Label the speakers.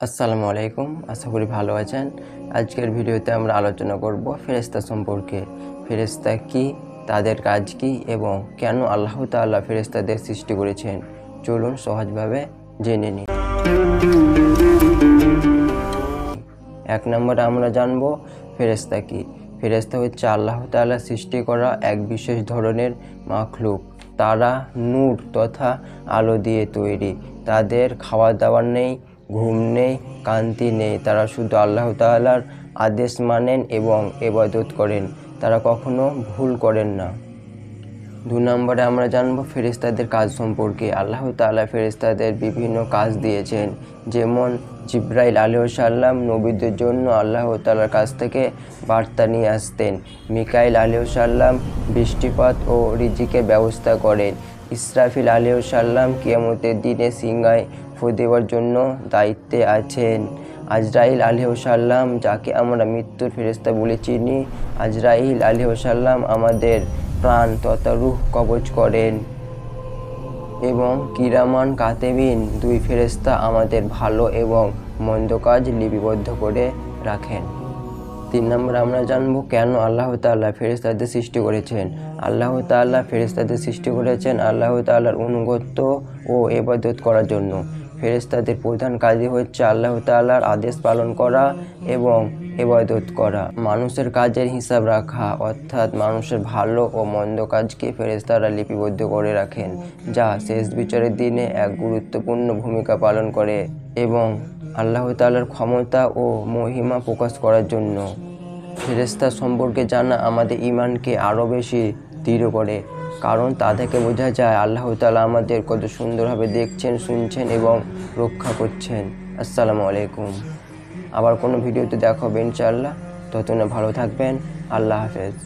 Speaker 1: আসসালামু আলাইকুম, আশা করি ভালো আছেন। আজকের ভিডিওতে আমরা আলোচনা করব ফেরেশতা সম্পর্কে। ফেরেশতা কি, তাদের কাজ কি এবং কেন আল্লাহ তাআলা ফেরেশতাদের সৃষ্টি করেছেন? চলুন সহজভাবে জেনে নিই। এক নম্বরে আমরা জানব ফেরেশতা কি। ফেরেশতা হচ্ছে আল্লাহ তাআলা সৃষ্টি করা এক বিশেষ ধরনের মাখলুক। তারা নূর তথা আলো দিয়ে তৈরি। তাদের খাওয়া দাওয়ার নেই ঘুম নেই, কান্তি নেই। তারা শুধু আল্লাহ তাআলার আদেশ মানেন এবং এবাদত করেন। তারা কখনো ভুল করেন না। দু নম্বরে আমরা জানব ফেরেশতাদের কাজ সম্পর্কে। আল্লাহ তাআলা ফেরেশতাদের বিভিন্ন কাজ দিয়েছেন। যেমন জিব্রাইল আলিহসাল্লাম নবীদের জন্য আল্লাহ তাআলার কাছ থেকে বার্তা নিয়ে আসতেন। মিকাইল আলিহসাল্লাম বৃষ্টিপাত ও রিজিকের ব্যবস্থা করেন। ইসরাফিল আলিহসাল্লাম কিয়ামতের দিনে সিংহায় ফু দেওয়ার জন্য দায়িত্বে আছেন। আজরাইল আলিহসাল্লাম যাকে আমরা মৃত্যুর ফেরেশতা বলে চিনি, আজরাইল আলিহসাল্লাম আমাদের প্রাণ তথা রূহ কবজ করেন এবং কিরামান কাতেবিন দুই ফেরেশতা আমাদের ভালো এবং মন্দ কাজ লিপিবদ্ধ করে রাখেন। তিন নম্বর, আমরা জানব কেন আল্লাহ তাল্লাহ ফেরিস্তাদের সৃষ্টি করেছেন। আল্লাহ তাল্লাহ ফেরিস্তাদের সৃষ্টি করেছেন আল্লাহ তাল্লাহর অনুগত্য ও এবাদত করার জন্য। ফেরিস্তাদের প্রধান কাজই হচ্ছে আল্লাহ তাল্লাহর আদেশ পালন করা এবং এবাদত করা, মানুষের কাজের হিসাব রাখা, অর্থাৎ মানুষের ভালো ও মন্দ কাজকে ফেরেশতারা লিপিবদ্ধ করে রাখেন, যা শেষ বিচারের দিনে এক গুরুত্বপূর্ণ ভূমিকা পালন করে এবং আল্লাহ তাআলার ক্ষমতা ও মহিমা প্রকাশ করার জন্য। ফেরেশতা সম্পর্কে জানা আমাদের ইমানকে আরও বেশি দৃঢ় করে, কারণ তা থেকে বোঝা যায় আল্লাহ তালা আমাদের কত সুন্দরভাবে দেখছেন, শুনছেন এবং রক্ষা করছেন। আসসালামু আলাইকুম। আবার কোনো ভিডিওতে দেখা হবে ইনশাআল্লাহ। ততক্ষণে ভালো থাকবেন। আল্লাহ হাফেজ।